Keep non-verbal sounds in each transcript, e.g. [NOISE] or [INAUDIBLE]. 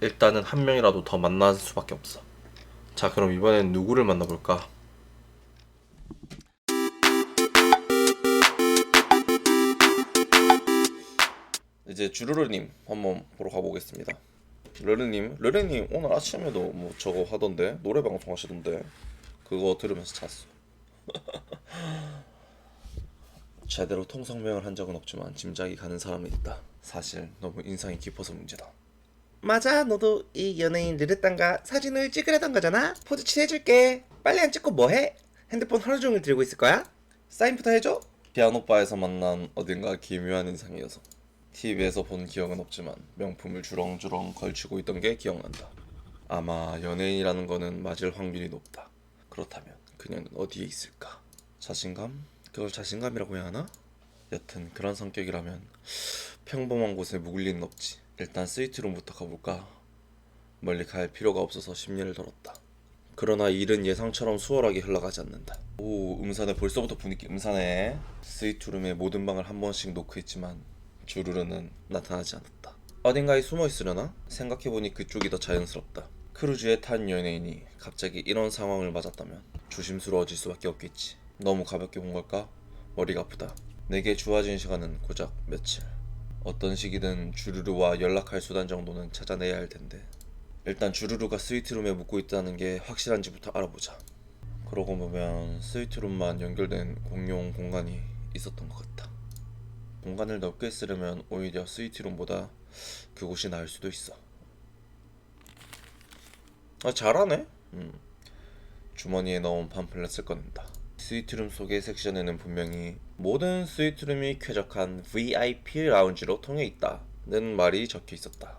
일단은 한 명이라도 더 만날 수밖에 없어. 자, 그럼 이번엔 누구를 만나볼까? 이제 주르르님 한번 보러 가보겠습니다. 르르님, 르르님 오늘 아침에도 뭐 저거 하던데 노래 방송 하시던데 그거 들으면서 잤어. [LAUGHS] 제대로 통성명을 한 적은 없지만 짐작이 가는 사람이 있다. 사실 너무 인상이 깊어서 문제다. 맞아 너도 이 연예인 르르땅과 사진을 찍으려던 거잖아 포즈 취해줄게 빨리 안 찍고 뭐해? 핸드폰 하루 종일 들고 있을 거야? 사인부터 해줘 피아노바에서 만난 어딘가 기묘한 인상이어서 TV에서 본 기억은 없지만 명품을 주렁주렁 걸치고 있던 게 기억난다. 아마 연예인이라는 거는 맞을 확률이 높다. 그렇다면 그녀는 어디에 있을까? 자신감? 그걸 자신감이라고 해야 하나? 여튼 그런 성격이라면 평범한 곳에 묵을 리는 없지. 일단 스위트룸부터 가볼까? 멀리 갈 필요가 없어서 심리를 들었다. 그러나 일은 예상처럼 수월하게 흘러가지 않는다. 오, 음산해 벌써부터 분위기 음산해. 스위트룸의 모든 방을 한 번씩 노크했지만 주르르는 나타나지 않았다. 어딘가에 숨어 있으려나? 생각해보니 그쪽이 더 자연스럽다. 크루즈에 탄 연예인이 갑자기 이런 상황을 맞았다면 조심스러워질 수밖에 없겠지. 너무 가볍게 본 걸까? 머리가 아프다. 내게 주어진 시간은 고작 며칠. 어떤 시기든 주르르와 연락할 수단 정도는 찾아내야 할 텐데. 일단 주르르가 스위트룸에 묵고 있다는 게 확실한지부터 알아보자. 그러고 보면 스위트룸만 연결된 공용 공간이 있었던 것 같다. 공간을 넓게 쓰려면 오히려 스위트룸보다 그곳이 나을 수도 있어. 아 잘하네. 음. 주머니에 넣은 팜플렛을 꺼낸다. 스위트룸 속의 섹션에는 분명히 모든 스위트룸이 쾌적한 VIP 라운지로 통해 있다는 말이 적혀 있었다.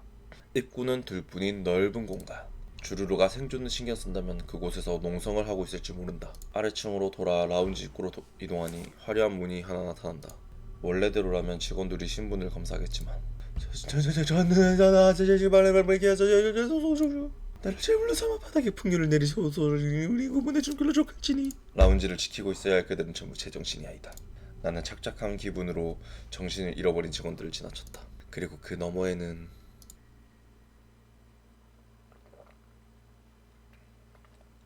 입구는 둘뿐인 넓은 공간. 주르르가 생존을 신경 쓴다면 그곳에서 농성을 하고 있을지 모른다. 아래층으로 돌아 라운지 입구로 도- 이동하니 화려한 문이 하나 나타난다. 원래대로라면 직원들이 신분을 검사하겠지만 저는 저 나 나를 제물로 삼아 바닥에 풍류를 내리셔서 우리 구분해 준 걸로 족할지니 라운지를 지키고 있어야 할 그들은 전부 제정신이 아니다. 나는 착착한 기분으로 정신을 잃어버린 직원들을 지나쳤다. 그리고 그 너머에는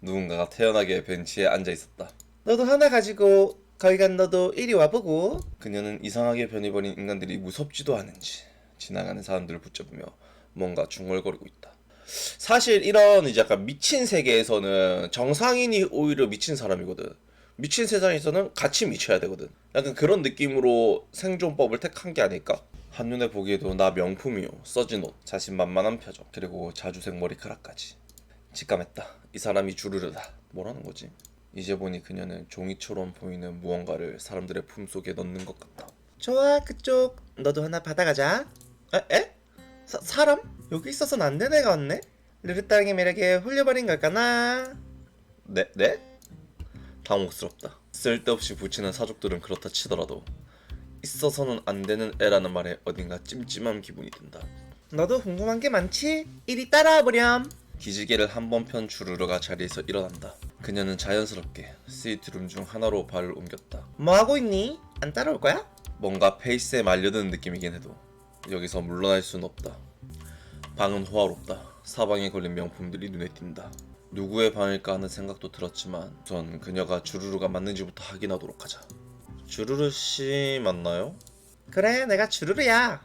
누군가가 태연하게 벤치에 앉아 있었다. 너도 하나 가지고 거기 간 너도 이리 와보고 그녀는 이상하게 변해버린 인간들이 무섭지도 않은지 지나가는 사람들을 붙잡으며 뭔가 중얼거리고 있다. 사실 이런 이제 약간 미친 세계에서는 정상인이 오히려 미친 사람이거든. 미친 세상에서는 같이 미쳐야 되거든. 약간 그런 느낌으로 생존법을 택한 게 아닐까? 한눈에 보기에도 나 명품이요. 써진 옷, 자신만만한 표정, 그리고 자주색 머리카락까지. 직감했다. 이 사람이 주르르다. 뭐라는 거지? 이제 보니 그녀는 종이처럼 보이는 무언가를 사람들의 품속에 넣는 것 같다. 좋아 그쪽 너도 하나 받아가자 에? 에? 사, 사람? 여기 있어서는 안 애가 왔네? 르르땅의 매력에 홀려버린 걸까나? 네? 네? 당혹스럽다. 쓸데없이 붙이는 사족들은 그렇다 치더라도 있어서는 안 되는 애라는 말에 어딘가 찜찜한 기분이 든다. 너도 궁금한 게 많지? 이리 따라와 보렴 기지개를 한 번 편 주르르가 자리에서 일어난다. 그녀는 자연스럽게 스위트룸 중 하나로 발을 옮겼다. 뭐 하고 있니? 안 따라올 거야? 뭔가 페이스에 말려드는 느낌이긴 해도 여기서 물러날 수는 없다. 방은 호화롭다. 사방에 걸린 명품들이 눈에 띈다. 누구의 방일까 하는 생각도 들었지만 우선 그녀가 주르르가 맞는지부터 확인하도록 하자. 주르르 씨 맞나요? 그래 내가 주르르야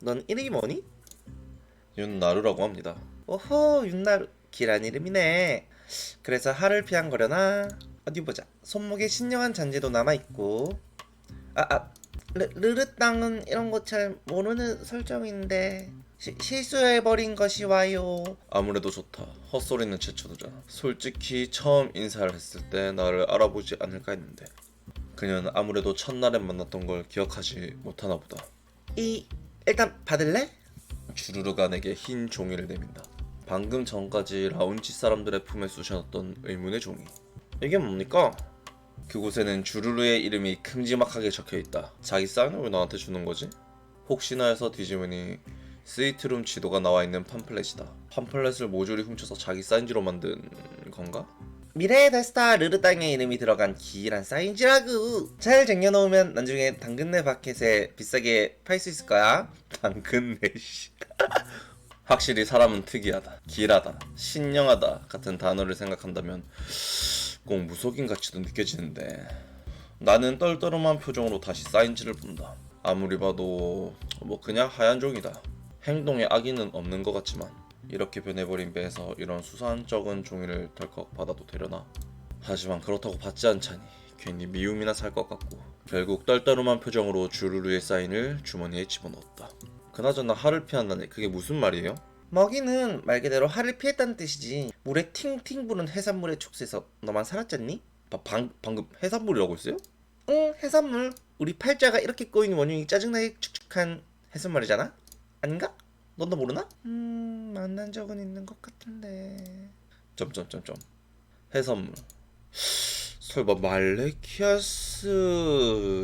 넌 이름이 뭐니? 윤나루라고 합니다. 오호 윤나루 길한 이름이네 그래서 하를 피한 거려나? 어디 보자 손목에 신령한 잔재도 남아 있고 아 아 르르 땅은 이런 거 잘 모르는 설정인데 시, 실수해버린 것이 와요 아무래도 좋다. 헛소리는 제쳐두자. 솔직히 처음 인사를 했을 때 나를 알아보지 않을까 했는데 그녀는 아무래도 첫날에 만났던 걸 기억하지 못하나 보다. 이 일단 받을래? 주르르가 내게 흰 종이를 내민다. 방금 전까지 라운지 사람들의 품에 쑤셔넣던 의문의 종이. 이게 뭡니까? 그곳에는 주르르의 이름이 큼지막하게 적혀 있다. 자기 사인을 왜 나한테 주는 거지? 혹시나 해서 뒤집으니 스위트룸 지도가 나와 있는 팜플렛이다. 팜플렛을 모조리 훔쳐서 자기 사인지로 만든 건가? 미래의 달스타 르르 땅의 이름이 들어간 길한 사인지라고 잘 쟁여놓으면 나중에 당근내 마켓에 비싸게 팔 수 있을 거야 [LAUGHS] 당근내 씨. [LAUGHS] 확실히 사람은 특이하다, 길하다, 신령하다 같은 단어를 생각한다면 꼭 무속인 가치도 느껴지는데 나는 떨떠름한 표정으로 다시 사인지를 본다. 아무리 봐도 뭐 그냥 하얀 종이다. 행동에 악의는 없는 것 같지만 이렇게 변해버린 배에서 이런 수사한 적은 종이를 덜컥 받아도 되려나? 하지만 그렇다고 받지 않자니 괜히 미움이나 살 것 같고 결국 떨떠름한 표정으로 주르르의 사인을 주머니에 집어넣었다. 그나저나 하를 피한다니 그게 무슨 말이에요? 먹이는 말 그대로 하를 피했다는 뜻이지 물에 팅팅 부는 해산물의 촉수에서 너만 살았잖니? 바- 방, 방금 해산물이라고 했어요? 응 해산물 우리 팔자가 이렇게 꼬인 원흉이 짜증나게 축축한 해산물이잖아? 아닌가? 넌너 모르나? 음 만난 적은 있는 것 같은데 점점점점 해산물 설마 말레키아스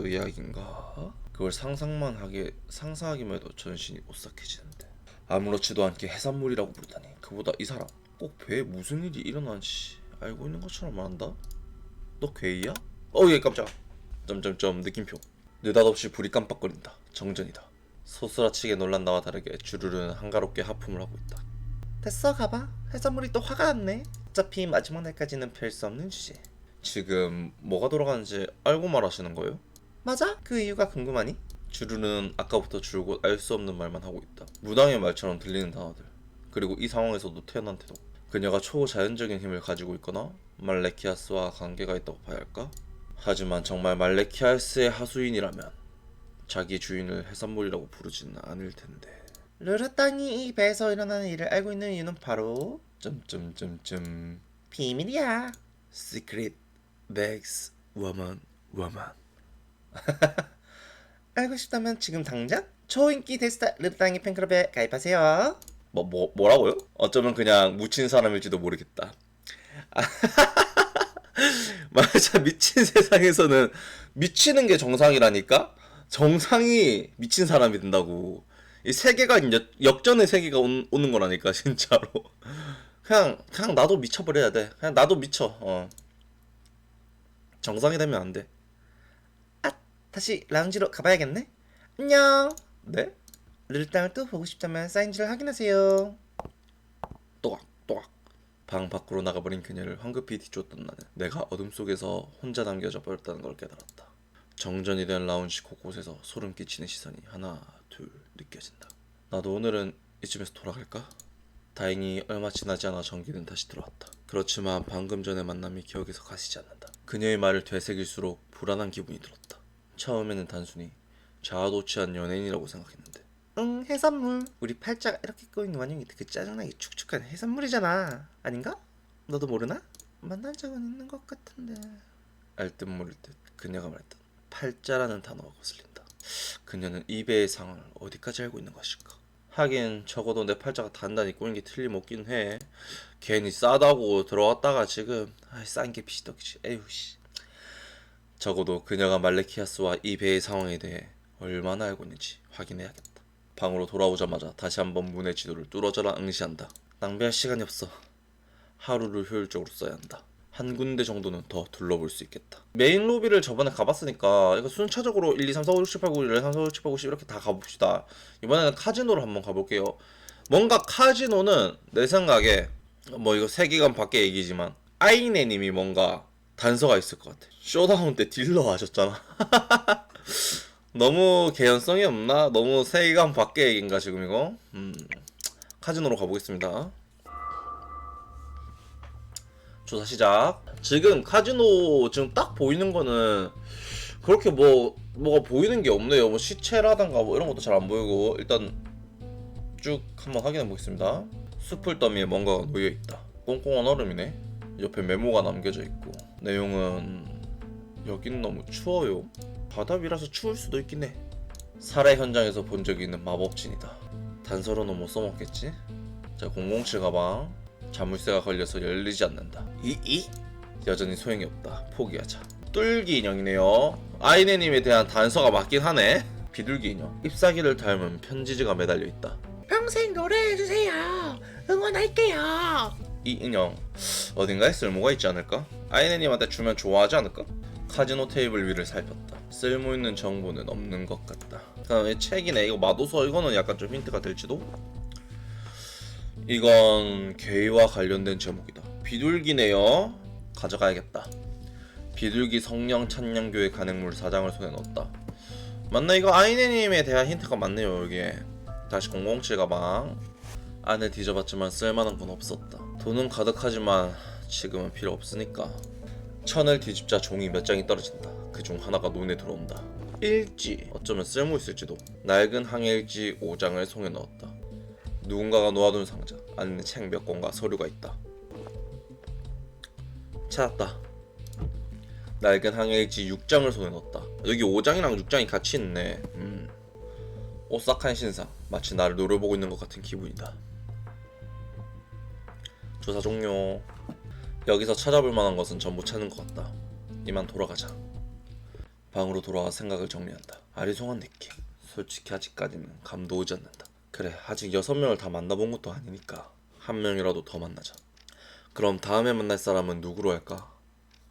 이야기인가? 그걸 상상만 하게 상상하기만 해도 전신이 오싹해지는데 아무렇지도 않게 해산물이라고 부르다니 그보다 이 사람 꼭 배에 무슨 일이 일어난지 알고 있는 것처럼 말한다? 너 괴이야? 어예 깜짝 점점점 느낌표 느닷없이 불이 깜빡거린다 정전이다 소스라치게 놀란 나와 다르게 주르르는 한가롭게 하품을 하고 있다 됐어 가봐 해산물이 또 화가 났네 어차피 마지막 날까지는 별 수 없는 주제 지금 뭐가 돌아가는지 알고 말하시는 거예요? 맞아? 그 이유가 궁금하니? 주르는 아까부터 줄곧 알 수 없는 말만 하고 있다. 무당의 말처럼 들리는 단어들. 그리고 이 상황에서도 태어난 태도. 그녀가 초자연적인 힘을 가지고 있거나 말레키아스와 관계가 있다고 봐야 할까? 하지만 정말 말레키아스의 하수인이라면 자기 주인을 해산물이라고 부르지는 않을 텐데. 르르땅이 이 배에서 일어나는 일을 알고 있는 이유는 바로 점점점점 비밀이야 Secret Bags Woman Woman [LAUGHS] 알고 싶다면 지금 당장 초인기 데스타 르르땅이 팬클럽에 가입하세요 뭐, 뭐 뭐라고요? 어쩌면 그냥 묻힌 사람일지도 모르겠다. [LAUGHS] 아, 맞아 미친 세상에서는 미치는 게 정상이라니까 정상이 미친 사람이 된다고. 이 세계가 역, 역전의 세계가 온, 오는 거라니까 [LAUGHS] 진짜로. 그냥 그냥 나도 미쳐버려야 돼. 그냥 나도 미쳐. 어. 정상이 되면 안돼. 다시 라운지로 가봐야겠네. 안녕. 네? 르르땅을 또 보고 싶다면 사인지를 확인하세요. 또각또각 방 밖으로 나가버린 그녀를 황급히 뒤쫓던 나는 내가 어둠 속에서 혼자 남겨져 버렸다는 걸 깨달았다. 정전이 된 라운지 곳곳에서 소름 끼치는 시선이 하나 둘 느껴진다. 나도 오늘은 이쯤에서 돌아갈까? 다행히 얼마 지나지 않아 전기는 다시 들어왔다. 그렇지만 방금 전의 만남이 기억에서 가시지 않는다. 그녀의 말을 되새길수록 불안한 기분이 들었다. 처음에는 단순히 자아도취한 연예인이라고 생각했는데 응 해산물 우리 팔자가 이렇게 꼬인 원흉이 그 짜증나게 축축한 해산물이잖아 아닌가? 너도 모르나? 만난 적은 있는 것 같은데 알듯 모를 듯 그녀가 말했던 팔자라는 단어가 거슬린다. 그녀는 이 배의 상황을 어디까지 알고 있는 것일까? 하긴 적어도 내 팔자가 단단히 꼬인 게 틀림없긴 해. 괜히 싸다고 들어왔다가 지금 아이 싼게 비시덕이지. 에휴 씨. 적어도 그녀가 말레키아스와 이 배의 상황에 대해 얼마나 알고 있는지 확인해야겠다. 방으로 돌아오자마자 다시 한번 문의 지도를 뚫어져라 응시한다. 낭비할 시간이 없어. 하루를 효율적으로 써야 한다. 한 군데 정도는 더 둘러볼 수 있겠다. 메인 로비를 저번에 가봤으니까 이거 순차적으로 1, 2, 3, 4, 5, 6, 7, 8, 9, 1, 2, 3, 4, 5, 6, 7, 8, 9, 10 이렇게 다 가봅시다. 이번에는 카지노를 한번 가볼게요. 뭔가 카지노는 내 생각에 뭐 이거 세계관 밖의 얘기지만 아이네님이 뭔가 단서가 있을 것 같아. 쇼다운 때 딜러 하셨잖아. [LAUGHS] 너무 개연성이 없나? 너무 세계관 밖의 얘기인가 지금 이거? 음, 카지노로 가보겠습니다. 조사 시작. 지금 카지노 지금 딱 보이는 거는 그렇게 뭐 뭐가 보이는 게 없네요. 뭐 시체라던가 뭐 이런 것도 잘 안 보이고 일단 쭉 한번 확인해 보겠습니다. 숲을 더미에 뭔가가 놓여 있다. 꽁꽁한 얼음이네. 옆에 메모가 남겨져 있고 내용은 여긴 너무 추워요. 바다 위라서 추울 수도 있긴 해. 살해 현장에서 본 적이 있는 마법진이다. 단서로는 못 써먹겠지? 자 007 가방 자물쇠가 걸려서 열리지 않는다. 이 이? 여전히 소용이 없다. 포기하자. 뚫기 인형이네요. 아이네님에 대한 단서가 맞긴 하네. 비둘기 인형. 잎사귀를 닮은 편지지가 매달려 있다. 평생 노래해주세요 응원할게요 이 인형 어딘가에 쓸모가 있지 않을까? 아이네님한테 주면 좋아하지 않을까? 카지노 테이블 위를 살폈다. 쓸모 있는 정보는 없는 것 같다. 그다음에 책이네. 이거 마도서 이거는 약간 좀 힌트가 될지도. 이건 게이와 관련된 제목이다. 비둘기네요. 가져가야겠다. 비둘기 성령 찬양교회 간행물 사장을 손에 넣었다. 맞나 이거 아이네님에 대한 힌트가 많네요 여기에. 다시 007 가방. 안을 뒤져봤지만 쓸만한 건 없었다. 돈은 가득하지만 지금은 필요 없으니까. 천을 뒤집자 종이 몇 장이 떨어진다. 그 중 하나가 눈에 들어온다. 일지 어쩌면 쓸모 있을지도. 낡은 항해일지 5장을 송에 넣었다. 누군가가 놓아둔 상자 안에는 책몇 권과 서류가 있다. 찾았다. 낡은 항해일지 6장을 손에 넣었다. 여기 5장이랑 6장이 같이 있네. 음. 오싹한 신상. 마치 나를 노려보고 있는 것 같은 기분이다. 조사 종료. 여기서 찾아볼 만한 것은 전부 찾는 것 같다. 이만 돌아가자. 방으로 돌아와 생각을 정리한다. 아리송한 느낌. 솔직히 아직까지는 감도 오지 않는다. 그래, 아직 여섯 명을 다 만나본 것도 아니니까 한 명이라도 더 만나자. 그럼 다음에 만날 사람은 누구로 할까?